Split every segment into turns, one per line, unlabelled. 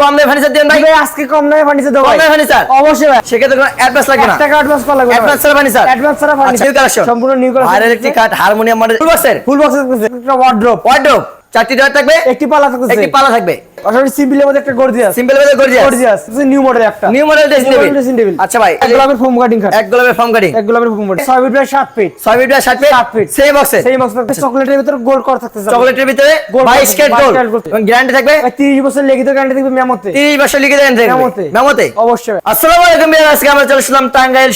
কম দামে ফার্নিচার দেন ভাই।
আজকে কম দামে ফার্নিচার দেবো
কম দামে ফার্নিচার
অবশ্যই ভাই।
সেক্ষেত্রে কোনো অ্যাডভান্স লাগবে না?
টাকা অ্যাডভান্স করা লাগবে
অ্যাডভান্স ছাড়া ফার্নিচার
অ্যাডভান্স ছাড়া
আচ্ছা
ফার্নিচার
কালেকশন
সম্পূর্ণ নিউ কালেকশন
আর electric cut harmonium model full বক্সের
ফুল বক্সের একটা ওয়ার্ড্রপ
ওয়ার্ড্রপ চারটি ডয়ার থাকবে?
একটি পালা থাকবে
একটি পালা থাকবে।
পাশাপাশি সিম্পলের মধ্যে একটা গর্জিয়াস
সিম্পল ভেতরে গর্জিয়াস
গর্জিয়াস নিউ মডেল একটা।
নিউ মডেল ড্রেসিং টেবিল আচ্ছা ভাই
এক গোলাপের ফোম কাটিং
এক গোলাপের কাটিং
এক গোলাপের foam cutting 6 feet by 7 feet
6 feet by 7 feet
সাত feet।
সেই বক্সে
সেই বক্স চকলেটের ভিতরে গোল্ড কর থাকতেছে
চকলেটের ভিতরে 22 ক্যারেট
22
গোল্ড
carat gold।
এবং গ্যারান্টি থাকবে?
30 বছর লিখিত গ্যারান্টি থাকবে মেমোতে।
30 বছর থাকবে।
মেমোতে।
মেমোতে?
অবশ্যই।
আসসালামু আলাইকুম বিয়ার আজকে আমরা চলে আসলাম টাঙ্গাইল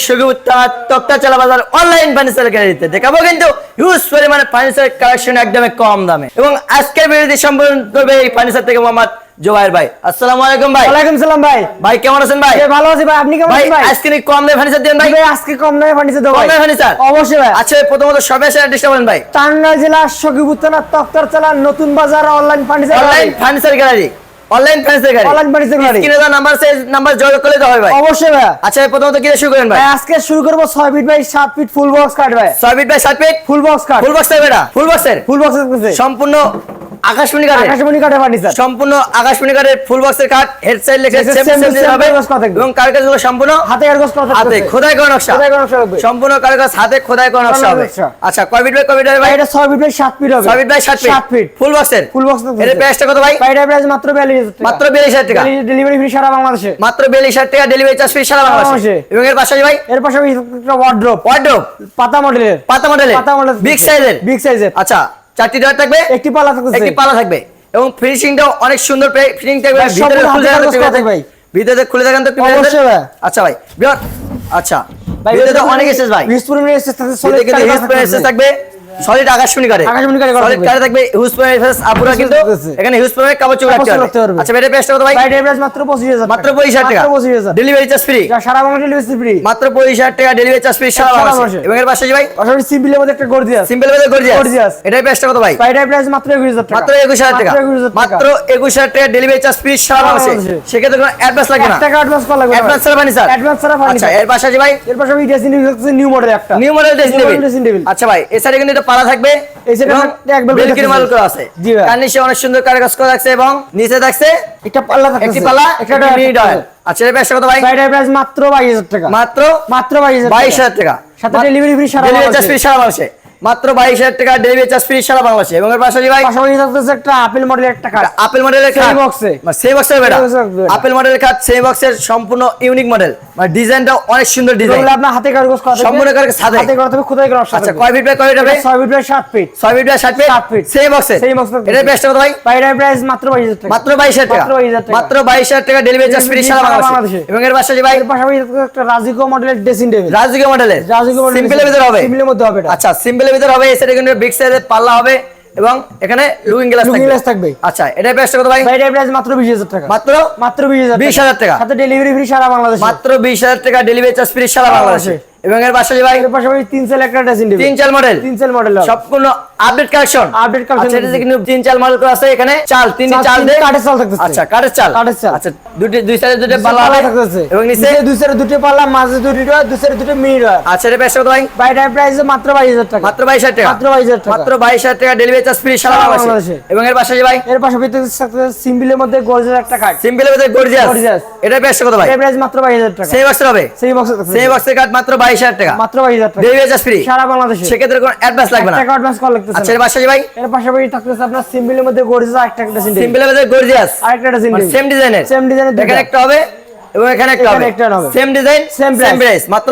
তক্তা চালা বাজার অনলাইন ফার্নিচার গ্যালারিতে দেখাবো কিন্তু হিউজ পরিমাণে ফার্নিচার কালেকশন একদমই কম দামে। এবং আজকের ভিডিওটি সম্পূর্ণ করবে এই ফার্নিচার থেকে মোহাম্মদ জোবাইর ভাই আসসালামু আলাইকুম ভাই।
ওয়ালাইকুম সালাম ভাই।
ভাই কেমন আছেন ভাই?
ভালো আছি ভাই আপনি কেমন আছেন ভাই?
আজকে কম দামে ফার্নিচার দেন ভাই?
ভাই আজকে কম দামে ফার্নিচার দেবো
কম দামে ফার্নিচার
অবশ্যই ভাই।
আচ্ছা প্রথমত সবে এসে অ্যাড্রেসটা বলেন ভাই।
টাঙ্গাইল জেলা Notun Bazar online furniture
online furniture gallery. Online
furniture gallery।
স্ক্রিনে দেওয়া নাম্বার সেই নাম্বার যোগাযোগ করলে হয় ভাই।
অবশ্যই ভাই।
আচ্ছা প্রথমত কি শুরু করেন ভাই?
আজকে শুরু করব 6 feet by 7 feet full box cut ভাই।
6 feet by 7 feet
full box cut
full box এটা ফুল বক্সের
ফুল বক্স
সম্পূর্ণ আকাশমণি কাঠের
আকাশমণি কাটে ফার্নিচার
সম্পূর্ণ আকাশমণি কাঠের ফুল বক্সের কাঠ হেড সাইড লেখা সেম সেম হবে
box করা থাকবে।
সম্পূর্ণ
হাতে আর করা
হাতে খোদাই করা নকশা।
খোদাই করা নকশা থাকবে।
সম্পূর্ণ কারকাজ হাতে খোদাই করা নকশা হবে। আচ্ছা কয় ফিট বাই কয় ফিট হবে
ভাই?
ভাই
এটা 6 ফিট বাই 7 ফিট হবে।
6 feet by 7 feet?
7 feet.
Full বক্সের
ফুল বক্স
এর প্রাইসটা কত ভাই?
ভাই এটা প্রাইস মাত্র 42000 টাকা।
মাত্র 42000 টাকা।
ডেলিভারি ফ্রি সারা বাংলাদেশে।
মাত্র 42000 টাকা ডেলিভারি চার্জ ফ্রি সারা বাংলাদেশে। এবং এর পাশাপাশি ভাই?
এর ওয়ার্ড্রপ পাতা মডেলের
পাতা মডেলের
পাতা মডেল
বিগ সাইজের
বিগ সাইজের
আচ্ছা চারটি ডয়ার থাকবে
একটি পালা থাকবে
একটি পালা থাকবে এবং ফিনিশিংটাও অনেক সুন্দর ফিনিশিং থাকবে ভিতরে খুলে প্রিমিয়ারদের।
ভাই।
ভিতরে খুলে দেখান তো
অবশ্যই ভাই।
আচ্ছা ভাই বিয়ার আচ্ছা
ভাই
ভিতরে অনেক এসেস ভাই
থাকতেছে।
এসেস থাকবে সলিড আকাশমণি কারে।
আকাশমণি করা
সলিড কারে থাকবে হিউজ এসেস আপুরা কিন্তু এখানে হিউজ কাপড় চোপড়
কাপড়
রাখতে পারবে। আচ্ছা ভাই এটা প্রাইসটা কত ভাই?
ভাই এটার প্রাইস মাত্র 25000
মাত্র 25000 টাকা।
মাত্র 25000
ডেলিভারি চার্জ ফ্রি
সারা বাংলা ডেলিভারি ফ্রি
মাত্র 25000 টাকা ডেলিভারি চার্জ ফ্রি সারা বাংলাদেশে। এবং এর পাশাপাশি ভাই?
পাশাপাশি সিম্পলের মধ্যে একটা
সিম্পল ভেতরে
Gorgeous।
গর্জিয়াস এটার প্রাইসটা কত ভাই?
ভাই এটার প্রাইস মাত্র 21000 টাকা।
মাত্র 21000 টাকা।
মাত্র 21000 টাকা।
মাত্র 21000 টাকা ডেলিভারি চার্জ ফ্রি সারা বাংলাদেশে। সেক্ষেত্রে কোনো অ্যাডভান্স লাগবে না?
টাকা অ্যাডভান্স করা লাগবে
অ্যাডভান্স ছাড়া ফার্নিচার
অ্যাডভান্স ছাড়া
আচ্ছা এর পাশাপাশি ভাই?
এর পাশাপাশি ড্রেসিং টেবিল নিউ মডেল একটা।
নিউ মডেল টেবিল আচ্ছা ভাই এছাড়া কিন্তু এটা পালা থাকবে।
এই।
মাল করা আছে।
জি ভাই।
অনেক সুন্দর কারুকাজ করা আছে এবং নিচে থাকছে
একটা পাল্লা
একটি পালা
একটা
একটা মিনি ডয়ার আচ্ছা এর কত ভাই?
ভাই প্রাইস মাত্র 22000 টাকা।
মাত্র
মাত্র 22000
22000 টাকা।
সাথে ডেলিভারি ফ্রি সারা
ডেলিভারি ফ্রি সারা মাত্র 22000 টাকা ডেলিভারি চার্জ ফ্রি সারা বাংলাদেশে। এবং এর পাশাপাশি ভাই
পাশাপাশি থাকতেছে একটা আপেল মডেলের একটা কার্ড
আপেল মডেলের খাট
box এ।
সেই বক্সের বেটা
এর।
আপেল মডেলের খাট সেই বক্সের সম্পূর্ণ ইউনিক মডেল মানে ডিজাইনটা অনেক সুন্দর ডিজাইন
এগুলো আপনার হাতে কারুকাজ করা
সম্পূর্ণ কারুকাজ হাতে।
হাতে করা থাকবে খোদাই করা
আচ্ছা কয় ফিট বাই কয় ফিট হবে
6 feet by 7 feet
6 feet by 7 feet
সাত feet।
সেই বক্সে
box থাকবে।
এটার প্রাইসটা কত ভাই?
ভাই প্রাইস মাত্র 22000 টাকা।
মাত্র 22000 টাকা।
মাত্র 22000 টাকা।
মাত্র 22000 টাকা ডেলিভারি চার্জ ফ্রি সারা বাংলাদেশে। এবং এর পাশাপাশি ভাই
এর পাশাপাশি একটা রাজিকো মডেলের ড্রেসিং টেবিল
রাজুকে মডেলের
রাজুকে মডেলের
সিম্পলের ভিতরে হবে।
সিম্পলের মধ্যে হবে এটা।
আচ্ছা সিম্পলের ভিতরে হবে এসে কিন্তু বিগ সাইজের পাল্লা হবে এবং এখানে লুকিং গ্লাস
লুকিং
থাকবে।
glass থাকবে।
আচ্ছা এটা প্রাইস কত ভাই?
এটা প্রাইস মাত্র 20000 টাকা।
মাত্র?
মাত্র 20000
20,000 টাকা।
সাথে ডেলিভারি ফ্রি সারা বাংলাদেশে।
মাত্র 20000 টাকা ডেলিভারি চার্জ ফ্রি সারা বাংলাদেশে। এবং এর পাশাপাশি ভাই
এর পাশাপাশি তিন সেল একটা ড্রেসিং টেবিল
তিন চাল মডেল
তিন সেল মডেল
সম্পূর্ণ আপডেট কালেকশন
collection
আচ্ছা এটাতে কিন্তু তিন চাল মডেল করা আছে এখানে। চাল তিনটি
চাল,
দিয়ে
কাঠের চাল থাকতেছে।
আচ্ছা কাঠের চাল।
কাঠের চাল।
আচ্ছা দুটি দুই সাইডে দুটো পাল্লা
থাকতেছে।
এবং নিচে
দুই সাইডে দুটো পাল্লা মাঝে দুটো ডোর দুই সাইডে দুটো মিনি ডোর
আচ্ছা এর প্রাইস ভাই?
ভাই এটার প্রাইস মাত্র 22000 টাকা।
মাত্র 22000 টাকা।
মাত্র 22000 টাকা।
মাত্র 22000 টাকা ডেলিভারি চার্জ ফ্রি সারা বাংলাদেশে। এবং এর পাশাপাশি ভাই
এর পাশাপাশি থাকতেছে সিম্পলের মধ্যে গর্জের একটা কার্ড
সিম্পলের ভিতরে গর্জিয়াস
Gorgeous।
এটার প্রাইস কত ভাই?
এর প্রাইস মাত্র 22000 টাকা।
সেই বক্সের হবে।
সেই বক্সে
সেই বক্সের কাঠ মাত্র 22000 টাকা।
মাত্র 22000 টাকা।
ফ্রি
সারা বাংলাদেশে।
সেক্ষেত্রে কোনো অ্যাডভান্স লাগবে না।
টাকা অ্যাডভান্স করা লাগতেছে
আচ্ছা এর পাশাপাশি ভাই?
এর পাশাপাশি থাকতেছে আপনার সিম্পলের মধ্যে একটা
সিম্পলের গর্জিয়াস
আরেকটা ড্রেসিং
সেম ডিজাইনের
সেম ডিজাইনের
এখানে একটা হবে এবং এখানে একটা হবে। সেম ডিজাইন সেম প্রাইস মাত্র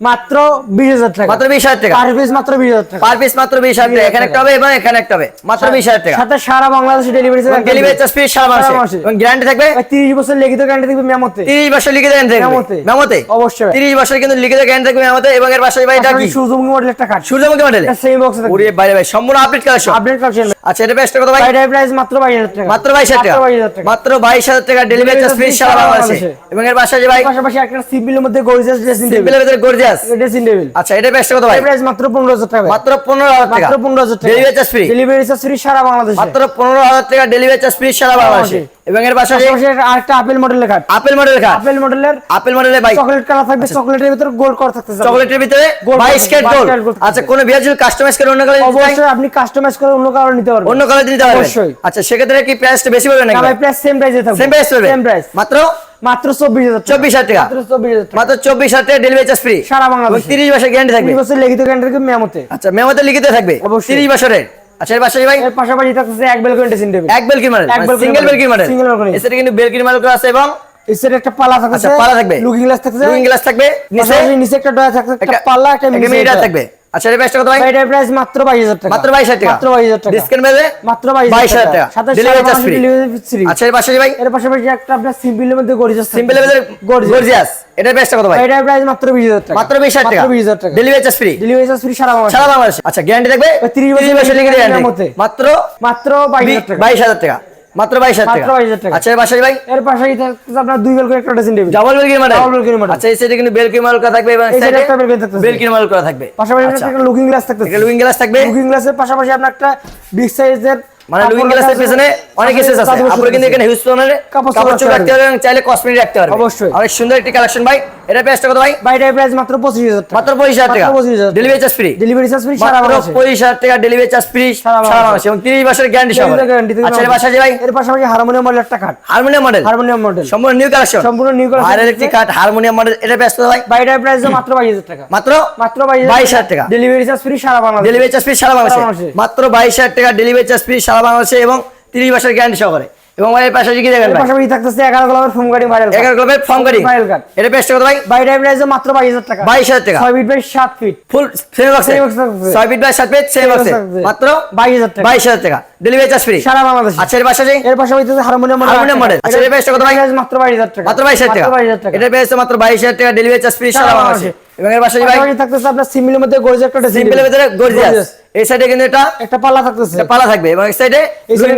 মাত্র 20000 টাকা।
মাত্র 20000 টাকা।
পার পিস মাত্র 20000 টাকা।
পার পিস মাত্র 20000 টাকা। এখানে একটা হবে এবং এখানে একটা হবে। মাত্র 20000 টাকা।
সাথে সারা বাংলাদেশে ডেলিভারি
ডেলিভারি চার্জ ফ্রি সারা মাসে। এবং গ্যারান্টি থাকবে?
30 বছর লিখিত গ্যারান্টি থাকবে মেমোতে
30 বছর লিখে দেন থাকবে।
মেমোতে। অবশ্যই।
30 বছর কিন্তু লিখে দেন গ্যারান্টি থাকবে মেমোতে এবং এর পাশে ভাই এটা কি?
সূর্যমুখী মডেল একটা কার্ড
সূর্যমুখী মডেল
এটা সেম বক্সে থাকবে।
ওরে বাইরে ভাই সম্পূর্ণ আপডেট কালেকশন
আপডেট কালেকশন
আচ্ছা এটা প্রাইসটা কত ভাই।
ভাই এটার প্রাইস মাত্র 22000 টাকা।
মাত্র 22000 টাকা। মাত্র 22000 টাকা। ডেলিভারি চার্জ ফ্রি সারা বাংলাদেশে। এবং এর পাশে ভাই
পাশাপাশি একটা সিম্পলের মধ্যে গর্জিয়াস ড্রেসিং টেবিল
সিম্পলের ভিতরে গর্জিয়াস গর্জিয়াস
ড্রেসিং টেবিল
আচ্ছা এটা প্রাইসটা কত ভাই?
প্রাইস মাত্র পনেরো হাজার টাকা
মাত্র পনেরো হাজার টাকা।
মাত্র পনেরো হাজার টাকা।
Delivery charge free
delivery charge free সারা বাংলাদেশে।
মাত্র পনেরো হাজার টাকা ডেলিভারি চার্জ ফ্রি সারা বাংলাদেশে। এবং এর পাশাপাশি
পাশাপাশি আরেকটা আপেল মডেলের কার্ড
আপেল মডেল খাট
আপেল মডেলের
আপেল মডেলের বাইক
চকলেট কালার থাকবে চকলেটের ভিতরে গোল্ড করা থাকতেছে
চকলেটের ভিতরে 22 ক্যারেট গোল্ড আচ্ছা কোন বিয়ার যদি কাস্টমাইজ করে অন্য কালার
অবশ্যই আপনি কাস্টমাইজ করে অন্য কালার নিতে পারবেন।
অন্য কালার দিতে পারবেন?
অবশ্যই।
আচ্ছা সেক্ষেত্রে কি প্রাইসটা বেশি পড়বে নাকি
না ভাই প্রাইস সেম প্রাইসে থাকবে।
সেম প্রাইস
সেম প্রাইস
মাত্র
মাত্র চব্বিশ হাজার
চব্বিশ হাজার টাকা।
মাত্র চব্বিশ হাজার টাকা।
মাত্র চব্বিশ হাজার টাকা ডেলিভারি চার্জ ফ্রি
সারা বাংলাদেশে।
তিরিশ বছর গ্যারান্টি থাকবে।
বছর লিখিত ক্যান্ডার মেমোতে
আচ্ছা মেমোতে লিখিত থাকবে। তিরিশ বছরের। আচ্ছা এর পাশাপাশি ভাই?
এর পাশাপাশি থাকতেছে এক বেলকনি ড্রেসিং টেবিল।
এক
এক balcony
সিঙ্গেল
balcony।
কিন্তু মডেল আছে এবং
এর একটা পাল্লা থাকতেছে।
আচ্ছা পালা থাকবে।
লুকিং গ্লাস
লুকিং গ্লাস থাকবে। নিচে
নিচে একটা ডয়া থাকতেছে। একটা পাল্লা একটা
একটা থাকবে। আচ্ছা এর প্রাইসটা কত ভাই?
এটার প্রাইস মাত্র বাইশ হাজার টাকা।
মাত্র বাইশ হাজার টাকা?
মাত্র বাইশ হাজার টাকা।
ডিসকাউন্ট বেঁধে
মাত্র বাইশ
বাইশ হাজার টাকা।
সাথে
ডেলিভারি চার্জ ফ্রি আচ্ছা এর ভাই?
এর পাশাপাশি একটা আপনার সিম্পলের মধ্যে গর্জিয়াস
সিম্পল লেভেলের গর্জিয়াস এটার প্রাইসটা কত ভাই?
এটার প্রাইস মাত্র বিশ হাজার টাকা।
মাত্র বিশ হাজার টাকা।
মাত্র টাকা।
Delivery charge free
delivery charge free সারা বাংলাদেশে।
সারা বাংলাদেশে। আচ্ছা গ্যারান্টি থাকবে?
30 বছর
বছর গ্যারান্টি
মধ্যে।
মাত্র
মাত্র টাকা।
বাইশ হাজার টাকা। মাত্র বাইশ হাজার
মাত্র
টাকা। আচ্ছা এর পাশাপাশি ভাই?
এর আপনার দুই বেলকনি একটা ড্রেসিং টেবিল।
ডাবল বেলকির মডেল
Double বেল model।
আচ্ছা এই সাইডে কিন্তু বেলকির মডেল করা থাকবে এবং সাইডে
একটা থাকতেছে।
বেলকির মডেল করা থাকবে।
পাশাপাশি
আচ্ছা।
একটা লুকিং গ্লাস থাকতেছে।
এটা লুইং গ্লাস থাকবে?
লুকিং গ্লাসের পাশাপাশি আপনার একটা বিগ সাইজের
মানে লুইং গ্লাসের পিছনে অনেক স্পেস আছে। আপনারা কিন্তু এখানে হিউজ পরিমাণে
কাপড় চোপড়
রাখতে পারবেন চাইলে কসমেটিক রাখতে পারবেন
অবশ্যই।
অনেক সুন্দর একটি কালেকশন ভাই এটা প্রাইসটা কত ভাই?
বাইরের প্রাইস মাত্র পঁচিশ হাজার টাকা।
মাত্র পঁচিশ হাজার টাকা।
25,000 টাকা।
Delivery charge free
delivery charge free সারা বাংলাদেশে
পঁচিশ হাজার টাকা ডেলিভারি চার্জ ফ্রি
সারা বাংলাদেশে।
এবং তিরিশ বছরের গ্যারান্টি সহ আচ্ছা এর। পাশাপাশি ভাই?
এর পাশাপাশি হারমোনিয়াম মডেল একটা কাঠ
হারমোনিয়াম মডেল
হারমোনিয়াম মডেল
সম্পূর্ণ নিউ কালেকশন
সম্পূর্ণ নিউ কালেকশন
আর একটি কাঠ হারমোনিয়াম মডেল এটা প্রাইস কত ভাই?
বাইরের প্রাইস মাত্র বাইশ হাজার টাকা।
মাত্র?
মাত্র বাইশ
বাইশ হাজার টাকা।
ডেলিভারি চার্জ ফ্রি সারা বাংলাদেশে।
ডেলিভারি চার্জ ফ্রি সারা বাংলাদেশে। মাত্র বাইশ হাজার টাকা ডেলিভারি চার্জ ফ্রি সারা বাংলাদেশে এবং তিরিশ বছরের গ্যারান্টি সহকারে। এবং এর পাশাপাশি কি দেখেন
পাশাপাশি থাকতেছে এগারো গ্লাবের ফোম গাড়ি ভাইরাল
এগারো গ্লোবের গাড়ি
ভাইরাল কাঠ
এটা কত ভাই?
প্রাইস মাত্র বাইশ হাজার টাকা।
বাইশ হাজার টাকা।
ছয় ফিট বাই সাত ফিট
ফুল সেমি বক্সে। ছয় ফিট বাই সাত ফিট সেমি বক্সে। মাত্র
বাইশ হাজার টাকা।
বাইশ হাজার টাকা। ডেলিভারি চার্জ ফ্রি
সারা বাংলাদেশে।
আচ্ছা এর পাশাপাশি?
এর পাশাপাশি হারমোনিয়াম মডেল
হারমোনিয়াম মডেল আচ্ছা এর কত ভাই?
মাত্র বাইশ হাজার টাকা।
মাত্র বাইশ হাজার টাকা।
বাইশ হাজার টাকা।
এটার প্রাইস মাত্র বাইশ হাজার টাকা। ডেলিভারি চার্জ ফ্রি সারা বাংলাদেশে। এবং এর পাশাপাশি ভাই
থাকতেছে আপনার সিমিলের মধ্যে গর্জিয়াস একটা
সিম্পলের ভিতরে গর্জিয়াস। এই সাইডে কিন্তু এটা
একটা পাল্লা থাকতেছে।
এটা পালা থাকবে। এবং এই সাইডে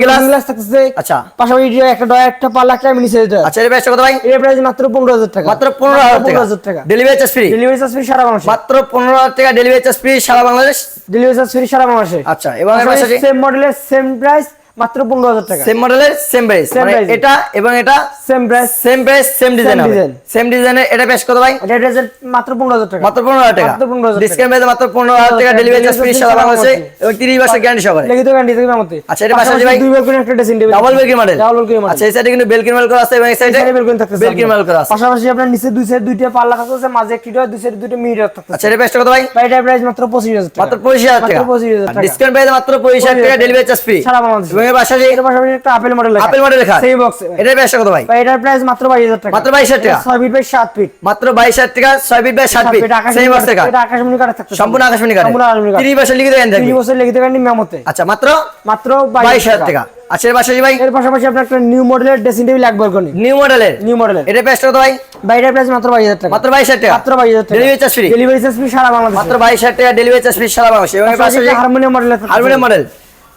গ্লাস
গ্লাস থাকতেছে।
আচ্ছা।
পাশাপাশি একটা ডয়া একটা পাল্লা একটা মিনি
আচ্ছা এর প্রাইসটা কত ভাই?
এর প্রাইস মাত্র পনেরো হাজার টাকা।
মাত্র পনেরো হাজার টাকা।
হাজার টাকা।
Delivery charge free
delivery charge free সারা বাংলাদেশে।
মাত্র পনেরো হাজার টাকা ডেলিভারি চার্জ ফ্রি সারা বাংলাদেশ?
ডেলিভারি চার্জ ফ্রি সারা বাংলাদেশে।
আচ্ছা এবং এর পাশাপাশি
সেম মডেলের সেম প্রাইস মাত্র পনেরো হাজার টাকা।
সেম মডেলের সেম প্রাইস মানে এটা এবং এটা
same price
same price same design হবে। সেম ডিজাইনের এটা বেশ কত ভাই?
এটা ড্রেসের মাত্র পনেরো হাজার টাকা।
মাত্র পনেরো হাজার টাকা।
মাত্র 15,000 টাকা।
ডিসকাউন্ট পেয়ে মাত্র পনেরো হাজার টাকা ডেলিভারি চার্জ ফ্রি সারা বাংলাদেশে এবং তিরিশ বছর গ্যারান্টি সহকারে।
লেখিত গান্ডি থেকে মেমোতে
আচ্ছা, এটার পাশাপাশি ভাই
দুই বেলকনি একটা ড্রেসিং টেবিল
ডাবল বেলকির মডেল
ডাবল বেলকনি মডেল
আচ্ছা এই সাইডে কিন্তু বেলকির মডেল করা আছে এবং এই সাইডে
বেলকনি থাকতেছে
বেলকির মডেল করা আছে।
পাশাপাশি আপনার নিচে দুই সাইড দুইটা পাল্লা থাকতেছে মাঝে একটি ডয়া দুই সাইড দুইটা মিরর থাকতেছে।
আচ্ছা এটা বেস্ট কত ভাই?
বাইটার প্রাইস মাত্র পঁচিশ হাজার টাকা।
মাত্র পঁচিশ হাজার টাকা।
মাত্র 25,000 টাকা।
ডিসকাউন্ট পেয়ে মাত্র পঁচিশ হাজার টাকা ডেলিভারি চার্জ ফ্রি
সারা বাংলাদেশে।
এর পাশাপাশি
এর পাশাপাশি একটা আপেল মডেল
আপেল মডেল লেখা।
সেই বক্স
এটা বেস্ট কত ভাই?
বাইটার প্রাইস মাত্র বাইশ হাজার টাকা।
মাত্র 22,000 টাকা।
ছয় ফিট বাই সাত ফিট
মাত্র বাইশ হাজার টাকা ছয় ফিট বাই সাত ফিট সেই বক্স
এটা আকাশমণি কাটা থাকতেছে
সম্পূর্ণ আকাশমণি কাটে
সম্পূর্ণ আকাশমণি কাটে।
বছর জ্ঞান থাকবে
তিরিশ বছর লেগে গান্ডি মেমোতে।
আচ্ছা মাত্র
মাত্র
বাইশ হাজার টাকা। আচ্ছা এর পাশাপাশি ভাই?
এর পাশাপাশি আপনার একটা নিউ মডেলের ড্রেসিং টেবিল এক বেলকনি
নিউ মডেলের
নিউ মডেলের
এটা বেস্ট কত ভাই?
বাইটার প্রাইস মাত্র বাইশ হাজার টাকা।
মাত্র বাইশ হাজার টাকা?
মাত্র বাইশ হাজার টাকা।
Delivery charge free
delivery charge free সারা বাংলাদেশে।
মাত্র বাইশ হাজার টাকা ডেলিভারি চার্জ ফ্রি সারা বাংলাদেশে। এবং এর পাশাপাশি
হারমোনিয়াম মডেলের
হারমোনিয়াম মডেল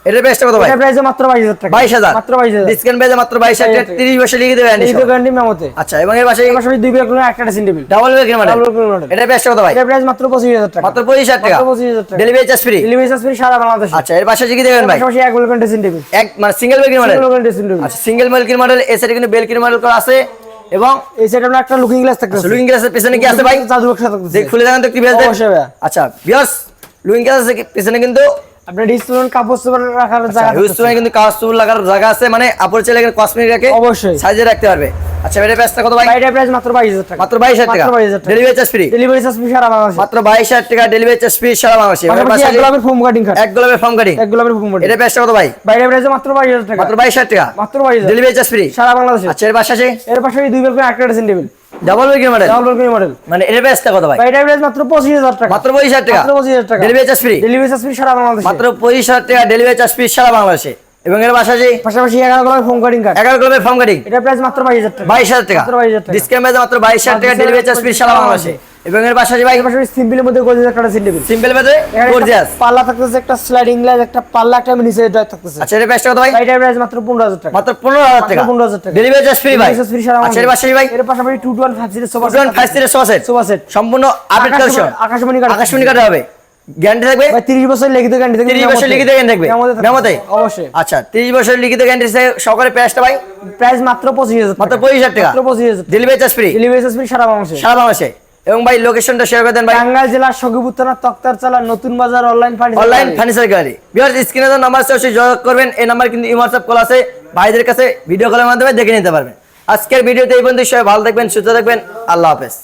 এটা বেস্ট কত ভাই?
এটা প্রাইস মাত্র বাইশ হাজার টাকা।
বাইশ হাজার।
মাত্র বাইশ হাজার।
ডিসকাউন্ট পেয়ে মাত্র বাইশ হাজার টাকা।
22,000
তিরিশ বছর লিখিত জ্ঞান
এই তো মেমোতে।
আচ্ছা এবং এর পাশে
পাশাপাশি দুই বেলকনি একটা dressing table
double
balcony model।
এটা কত ভাই?
এটা প্রাইস মাত্র পঁচিশ হাজার টাকা।
মাত্র পঁচিশ হাজার টাকা।
মাত্র 25,000 টাকা।
Delivery charge free
delivery charge free সারা বাংলাদেশে।
আচ্ছা এর পাশে কি দেবেন ভাই?
পাশাপাশি এক বেলকনি ড্রেসিং টেবিল
এক মানে সিঙ্গেল
বেলকনি ড্রেসিং টেবিল
আচ্ছা সিঙ্গেল মডেল এর সাথে কিন্তু বেলকির মডেল করা আছে। এবং
এই সাইডে আপনার একটা লুকিং গ্লাস থাকতেছে।
লুকিং গ্লাসের পিছনে কি আছে ভাই?
জাদু বক্স থাকতেছে।
দেখ খুলে দেখান তো
অবশ্যই ভাইয়া।
আচ্ছা বিয়াস লুকিং গ্লাসের পিছনে কিন্তু
আপনার রেস্টুরেন্ট কাপড় চোপড় রাখার জায়গা
রেস্টুরেন্ট কিন্তু কাপড় লাগার জায়গা আছে মানে আপনার ছেলে কসমেটিক রাখে
অবশ্যই।
সাজিয়ে রাখতে পারবে। আচ্ছা এটা প্রাইসটা কত ভাই?
বাইটার প্রাইস মাত্র বাইশ হাজার টাকা।
মাত্র বাইশ হাজার টাকা।
22,000 টাকা।
Delivery charge free
delivery charge free সারা বাংলাদেশে।
মাত্র বাইশ হাজার টাকা ডেলিভারি চার্জ ফ্রি সারা বাংলাদেশে।
এক গোলাপের ফোম কাটিং কাট
এক গোলাপের ফর্ম কাটিং
এক গোলাপের ফোম কাটিং
এটা প্রাইসটা কত ভাই?
বাইটার প্রাইস মাত্র বাইশ হাজার টাকা।
মাত্র বাইশ হাজার টাকা?
মাত্র বাইশ হাজার
ডেলিভারি চার্জ ফ্রি
সারা বাংলাদেশে।
আচ্ছা এর পাশাপাশি?
এর পাশাপাশি দুই বেলকনি একটা ড্রেসিং টেবিল।
ডাবল বেলকির মডেল
ডাবল বেলকনি মডেল
মানে এটা প্রাইসটা কত ভাই?
বাইটার প্রাইস মাত্র পঁচিশ হাজার টাকা।
মাত্র পঁচিশ হাজার টাকা?
মাত্র পঁচিশ হাজার টাকা।
Delivery charge free
delivery charge free সারা বাংলাদেশে।
মাত্র পঁচিশ হাজার টাকা ডেলিভারি চার্জ ফ্রি সারা বাংলাদেশে। এবং এর পাশাপাশি
পাশাপাশি এগারো ফোম কাটিং কাট
এগারো গোলাপের ফর্ম কাটিং
এটা প্রাইস মাত্র বাইশ হাজার টাকা।
বাইশ হাজার টাকা।
মাত্র 22,000 টাকা।
ডিসকাউন্ট মাত্র বাইশ হাজার টাকা ডেলিভারি চার্জ ফ্রি সারা বাংলাদেশে। এবং এর পাশাপাশি
সিম্পলের মধ্যে একটা সিট
সিম্পল বাজে গর্জিয়াস
পাল্লা থাকতেছে একটা স্লাইডিং গ্লাস একটা পাল্লা একটা নিচে থাকতেছে।
আচ্ছা এর কত ভাই?
প্রাইস মাত্র পনেরো হাজার টাকা।
মাত্র পনেরো হাজার টাকা।
মাত্র 15,000 টাকা।
ডেলিভারি চার্জ ফ্রি ভাই।
সারা
আচ্ছা এর। পাশাপাশি ভাই।
এর পাশাপাশি টু টু ওয়ান ফাইভ সিটের সোফা
ফাইভ সিটের সোফা সেট
সেট
সম্পূর্ণ আপডেট কালেকশন
আকাশমণি কাঠ
আকাশমণি হবে। গ্যারান্টি থাকবে?
ভাই 30 বছর লিখিত গ্যারান্টি থাকবে
30 বছর লিখিত গ্যারান্টি থাকবে। মেমোতে
অবশ্যই।
আচ্ছা 30 বছর লিখিত গ্যারান্টি সহকারে প্রাইসটা ভাই?
প্রাইস মাত্র 25000
মাত্র 25000 টাকা।
মাত্র 25000
delivery charge free
delivery charge free সারা বাংলাদেশে।
সারা বাংলাদেশে। এবং ভাই লোকেশনটা শেয়ার করে দেন ভাই।
টাঙ্গাইল জেলার থানা নতুন বাজার online furniture
online furniture gallery স্ক্রিনে যে নাম্বার আছে যোগাযোগ করবেন। এই নাম্বার কিন্তু হোয়াটসঅ্যাপ কল আছে। ভাইদের কাছে ভিডিও কলের মাধ্যমে দেখে নিতে পারবেন। আজকের ভিডিওতে এই পর্যন্ত সবাই ভালো থাকবেন সুস্থ থাকবেন। আল্লাহ হাফেজ।